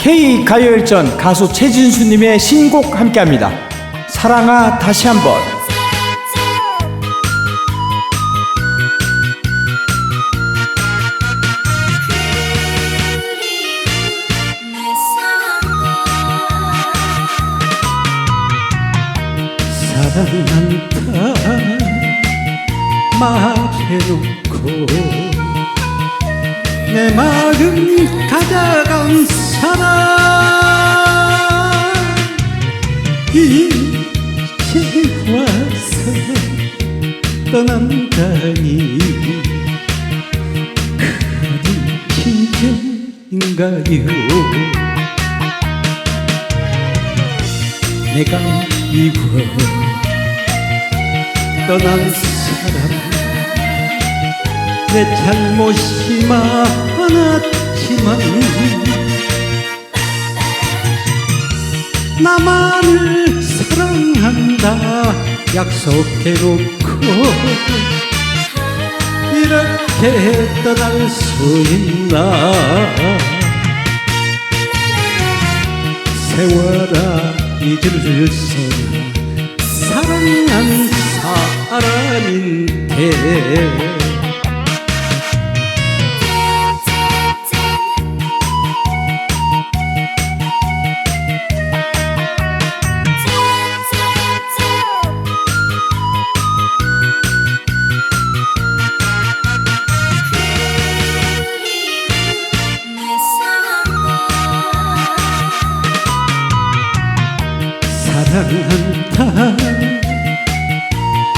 K 가요열전 가수 최진수님의 신곡 함께합니다. 사랑아 다시 한번. 사랑한다 말해놓고 내 마음 가져간 사랑. 이제 와서 떠난다니 그리 진정인가요. 내가 이고 떠난 사람. 내 잘못이 많았지만 나만을 사랑한다. 약속해놓고 이렇게 떠날 수 있나? 세월아 잊을 수나 사랑한 사람인데 사랑한다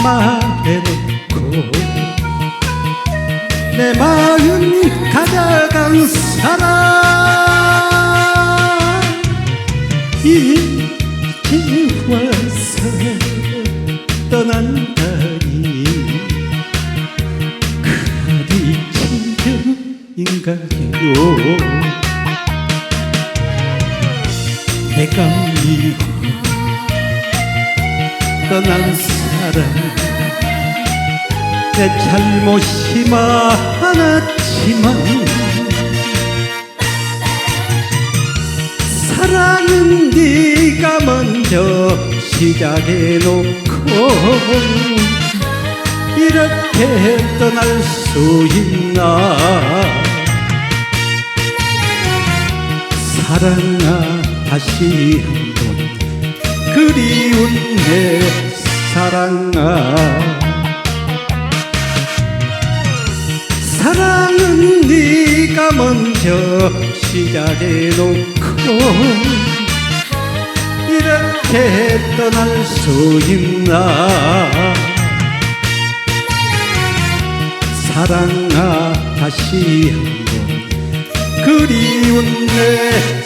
말해놓고 내 마음 가져간 사람 이제 와서 떠난다니 그리 진정인가요 내가 미워 떠난 사람. 내 잘못이 많았지만 사랑은 네가 먼저 시작해놓고 이렇게 떠날 수 있나? 사랑아 다시 그리운 내 사랑아. 사랑은 네가 먼저 시작해놓고 이렇게 떠날 수 있나? 사랑아 다시 한번 그리운 내